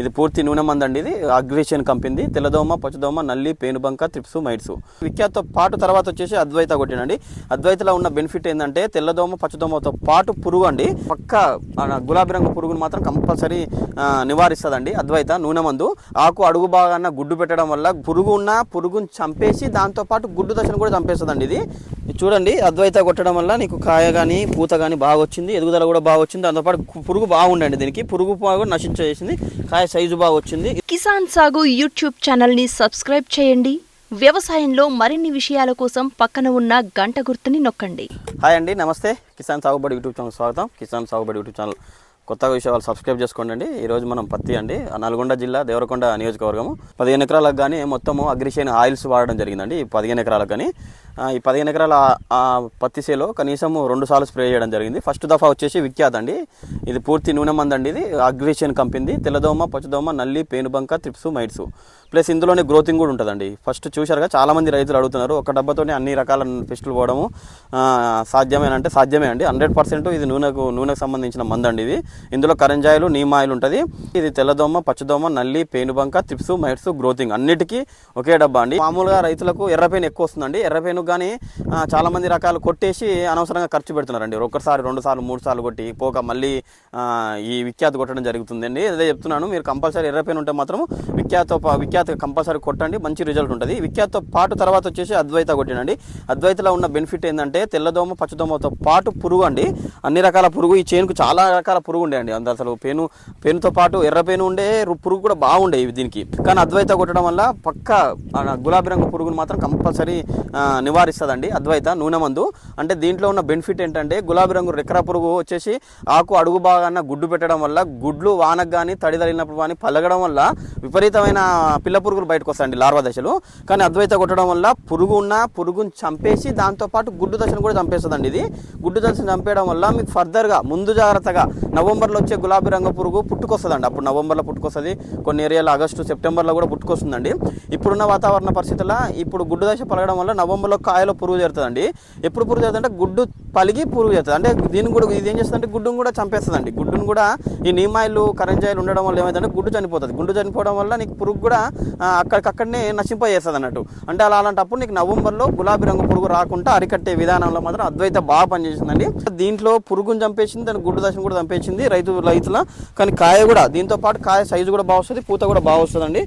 ఇది పూర్తి నూనె మందండి అండి ఇది. అగ్రేషన్ కంపెనీ తెల్లదోమ పచ్చదోమ నల్లి పేనుబంక త్రిప్స్ మైట్స్ విఖ్యాతతో పాటు తర్వాత వచ్చేసి అద్వైత కొట్టినండి. అద్వైతలో ఉన్న బెనిఫిట్ ఏంటంటే తెల్లదోమ పచ్చదోమతో పాటు పురుగు అండి. పక్క గులాబీ రంగు పురుగును మాత్రం కంపల్సరీ నివారిస్తుందండి అద్వైత నూనె మందు. ఆకు అడుగు భాగాన గుడ్డు పెట్టడం వల్ల పురుగు ఉన్న పురుగుని చంపేసి దాంతోపాటు గుడ్డు దశను కూడా చంపేస్తుందండి ఇది. చూడండి అద్వైత కొట్టడం వల్ల నీకు కాయ కానీ పూత కానీ బాగా వచ్చింది ఎదుగుదల కూడా బాగా వచ్చింది దాంతోపాటు పురుగు బాగుండండి దీనికి. పురుగు బాగా నశించేసింది. కాయ సైజు బాగా వచ్చింది. కిసాన్ సాగు యూట్యూబ్ ఛానల్ని సబ్స్క్రైబ్ చేయండి. వ్యవసాయంలో మరిన్ని విషయాల కోసం పక్కన ఉన్న గంట గుర్తుని నొక్కండి. హాయ్ అండి నమస్తే. కిసాన్ సాగుబడి యూట్యూబ్ ఛానల్ స్వాగతం. కిసాన్ సాగుబడి యూట్యూబ్ ఛానల్ కొత్తగా విషయాలు సబ్స్క్రైబ్ చేసుకోండి అండి ఈరోజు మనం పత్తి అండి. నల్గొండ జిల్లా దేవరకొండ నియోజకవర్గము. పదిహేను ఎకరాలకు కానీ మొత్తము అగ్రిషైన్ ఆయిల్స్ వాడడం జరిగిందండి. ఈ పదిహేను ఎకరాలకు కానీ ఈ పదిహేను ఎకరాల పత్తి చేలో కనీసం రెండు సార్లు స్ప్రే చేయడం జరిగింది. ఫస్ట్ దఫా వచ్చేసి విఖ్యాత్ అండి. ఇది పూర్తి నూనె మందండి అండి ఇది. అగ్రిషన్ కంపెనీ తెల్లదోమ పచ్చదోమ నల్లి పేనుబంక త్రిప్స్ మైట్స్. ప్లస్ ఇందులోనే గ్రోతింగ్ కూడా ఉంటుందండి. ఫస్ట్ చూశారుగా చాలామంది రైతులు అడుగుతున్నారు ఒక డబ్బాతోనే అన్ని రకాల పెస్టులు పోవడము సాధ్యమేనంటే సాధ్యమే అండి. హండ్రెడ్ పర్సెంట్ ఇది నూనెకు నూనెకు సంబంధించిన మందండి అండి ఇది. ఇందులో కరంజాయిలు నీమాయిలు ఉంటుంది. ఇది తెల్లదోమ పచ్చదోమ నల్లి పేనుబంక త్రిప్స్ మైట్స్ గ్రోతింగ్. అన్నిటికీ ఒకే డబ్బా అండి. మామూలుగా రైతులకు ఎర్రపేను ఎక్కువ వస్తుందండి. ఎర్రపేను కానీ చాలామంది రకాలు కొట్టేసి అనవసరంగా ఖర్చు పెడుతున్నారండి. ఒక్కసారి రెండు సార్లు మూడు సార్లు కొట్టి పోక మళ్ళీ ఈ విఖ్యాత కొట్టడం జరుగుతుందండి. అదే చెప్తున్నాను మీరు కంపల్సరీ ఎర్రపైన ఉంటే మాత్రం విఖ్యాత విఖ్యాత కంపల్సరీ కొట్టండి మంచి రిజల్ట్ ఉంటుంది. విఖ్యాతతో పాటు తర్వాత వచ్చేసి అద్వైత కొట్టినండి. అద్వైతలో ఉన్న బెనిఫిట్ ఏంటంటే తెల్లదోమ పచ్చదోమతో పాటు పురుగు అండి. అన్ని రకాల పురుగు ఈ చేనుకు చాలా రకాల పురుగు ఉండే అండి. అంత అసలు పేను పేనుతో పాటు ఎర్ర పేను ఉండే రు- పురుగు కూడా బాగుండేవి దీనికి. కానీ అద్వైత కొట్టడం వల్ల పక్క గులాబీ రంగు పురుగును మాత్రం కంపల్సరీ నివారిస్తుందండి. అద్వైత నూనె మందు అంటే దీంట్లో ఉన్న బెనిఫిట్ ఏంటంటే గులాబీ రంగు రెక్కర పురుగు వచ్చేసి ఆకు అడుగు భాగాన గుడ్డు పెట్టడం వల్ల గుడ్లు వానకు కానీ తడి తగిలినప్పుడు కానీ పలగడం వల్ల విపరీతమైన పిల్ల పురుగులు బయటకు వస్తాయండి లార్వా దశలు. కానీ అద్వైత కొట్టడం వల్ల పురుగు ఉన్న పురుగుని చంపేసి దాంతోపాటు గుడ్డు దశను కూడా చంపేస్తుందండి ఇది. గుడ్డు దశను చంపేయడం వల్ల మీకు ఫర్దర్గా ముందు జాగ్రత్తగా నవంబర్లో వచ్చే గులాబీ రంగు పురుగు పుట్టుకొస్తుందండి. అప్పుడు నవంబర్లో పుట్టుకొస్తుంది. కొన్ని ఏరియాలో ఆగస్టు సెప్టెంబర్లో కూడా పుట్టుకొస్తుందండి. ఇప్పుడున్న వాతావరణ పరిస్థితుల్లో ఇప్పుడు గుడ్డు దశ పలగడం వల్ల నవంబర్లో కాయలో పురుగు చేరుతుందండి. ఎప్పుడు పురుగు చేరుతుందంటే గుడ్డు పలిగి పురుగు చేస్తుంది అంటే దీన్ని కూడా ఇది ఏం చేస్తుందంటే గుడ్డును కూడా చంపేస్తుందండి. గుడ్డును కూడా ఈ నీమాయిలు కరెంజాయిలు ఉండడం వల్ల ఏమైందంటే గుడ్డు చనిపోతుంది. గుడ్డు చనిపోవడం వల్ల నీకు పురుగు కూడా అక్కడికక్కడనే నశింపజేస్తుంది అన్నట్టు. అంటే అలా అలాంటప్పుడు నీకు నవంబర్లో గులాబీ రంగు పురుగు రాకుండా అరికట్టే విధానంలో మాత్రం అద్వైత బాగా పనిచేసిందండి దీంట్లో పురుగును చంపేసింది దాని గుడ్డు దశను కూడా చంపేసింది రైతు రైతుల. కానీ కాయ కూడా దీంతో పాటు కాయ సైజు కూడా బాగా వస్తుంది పూత కూడా బాగా వస్తుందండి.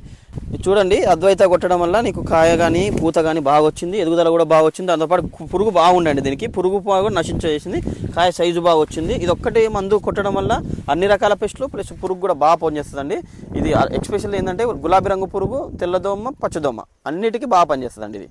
చూడండి అద్వైత కొట్టడం వల్ల నీకు కాయ కానీ పూత కానీ బాగా వచ్చింది ఎదుగుదల కూడా బాగా వచ్చింది. దాంతోపాటు పురుగు బాగుండండి దీనికి. పురుగు బాగా నశించేసింది. కాయ సైజు బాగా వచ్చింది. ఇది ఒక్కటి మందు కొట్టడం వల్ల అన్ని రకాల పెస్టులు ప్లస్ పురుగు కూడా బాగా పనిచేస్తుందండి. ఇది ఎక్స్పెషల్ ఏంటంటే గులాబీ రంగు పురుగు తెల్లదోమ పచ్చదోమ అన్నిటికీ బాగా పనిచేస్తుందండి ఇది.